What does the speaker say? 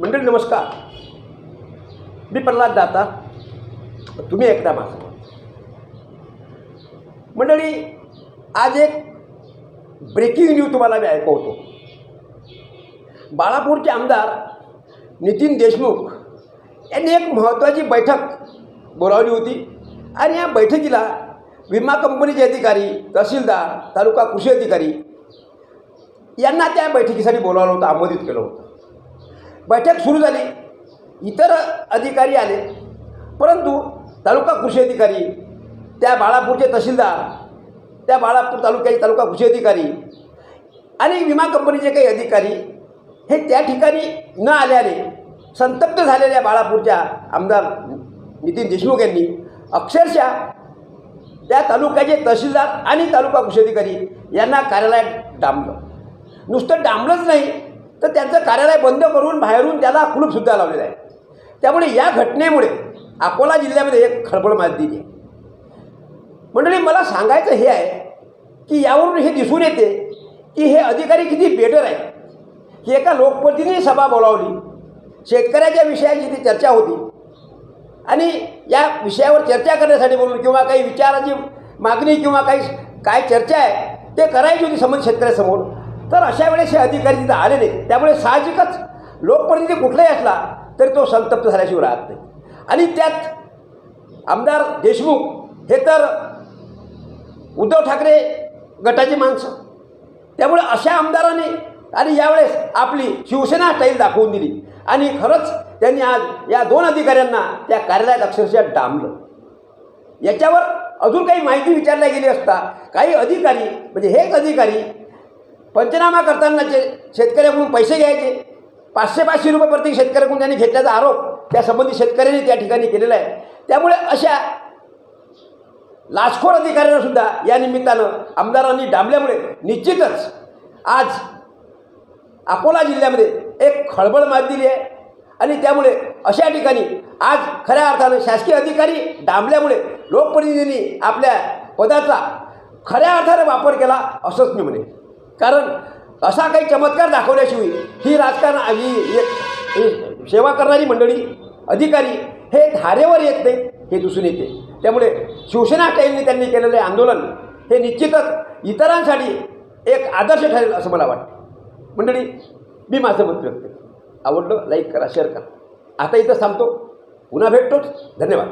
मंडळी नमस्कार. मी प्रल्हाद दाता. तुम्ही ऐकता माझं. मंडळी आज एक ब्रेकिंग न्यूज तुम्हाला मी ऐकवतो. बाळापूरचे आमदार नितीन देशमुख यांनी एक महत्त्वाची बैठक बोलावली होती आणि या बैठकीला विमा कंपनीचे अधिकारी तहसीलदार तालुका कृषी अधिकारी यांना त्या बैठकीसाठी बोलावलं होतं आमोदित केलं होतं. बैठक सुरू झाली. इतर अधिकारी आले. परंतु तालुका कृषी अधिकारी त्या बाळापूरचे तहसीलदार त्या बाळापूर तालुक्याचे तालुका कृषी अधिकारी आणि विमा कंपनीचे काही अधिकारी हे त्या ठिकाणी न आल्याने संतप्त झालेल्या बाळापूरच्या आमदार नितीन देशमुख यांनी अक्षरशः त्या तालुक्याचे तहसीलदार आणि तालुका कृषी अधिकारी यांना कार्यालयात डांबलं. नुसतं डांबलंच नाही तर त्यांचं कार्यालय बंद करून बाहेरून त्याला कुलूपसुद्धा लावलेलं आहे. त्यामुळे या घटनेमुळे अकोला जिल्ह्यामध्ये एक खळबळ माजलेली आहे. मंडळी मला सांगायचं हे आहे की यावरून हे दिसून येते की हे अधिकारी किती बेटर आहे की एका लोकप्रतिनिधी सभा बोलावली शेतकऱ्याच्या विषयाची ती चर्चा होती. आणि या विषयावर चर्चा करण्यासाठी बोलून किंवा काही विचाराची मागणी किंवा काही काय चर्चा आहे ते करायची होती संबंधित शेतकऱ्यासमोर. तर अशा वेळेस हे अधिकारी तिथं आले नाही त्यामुळे साहजिकच लोकप्रतिनिधी कुठलाही असला तरी तो संतप्त झाल्याशिवाय राहत नाही. आणि त्यात आमदार देशमुख हे तर उद्धव ठाकरे गटाची माणसं. त्यामुळे अशा आमदाराने आणि यावेळेस आपली शिवसेना स्टाईल दाखवून दिली. आणि खरंच त्यांनी आज या दोन अधिकाऱ्यांना त्या कार्यालयात अक्षरशः डांबलं. याच्यावर अजून काही माहिती विचारल्या गेली असता काही अधिकारी म्हणजे हेच अधिकारी पंचनामा करतानाचे शेतकऱ्याकडून पैसे घ्यायचे पाचशे पाचशे रुपये प्रत्येक शेतकऱ्याकडून त्यांनी घेतल्याचा आरोप त्या संबंधित शेतकऱ्यांनी त्या ठिकाणी केलेला आहे. त्यामुळे अशा लाचखोर अधिकाऱ्यांना सुद्धा या निमित्तानं आमदारांनी डांबल्यामुळे निश्चितच आज अकोला जिल्ह्यामध्ये एक खळबळ माजलेली आहे. आणि त्यामुळे अशा ठिकाणी आज खऱ्या अर्थानं शासकीय अधिकारी डांबल्यामुळे लोकप्रतिनिधींनी आपल्या पदाचा खऱ्या अर्थानं वापर केला असंच मी म्हणेन. कारण असा काही चमत्कार दाखवल्याशिवाय ही राजकारण ही सेवा करणारी मंडळी अधिकारी हे धारेवर येत नाहीत हे दिसून येते. त्यामुळे शिवसेना टाईमने त्यांनी केलेले आंदोलन हे निश्चितच इतरांसाठी एक आदर्श ठरेल असं मला वाटतं. मंडळी मी माझं मत व्यक्त आवडलं लाईक करा शेअर करा. आता इथं थांबतो. पुन्हा भेटतोच. धन्यवाद.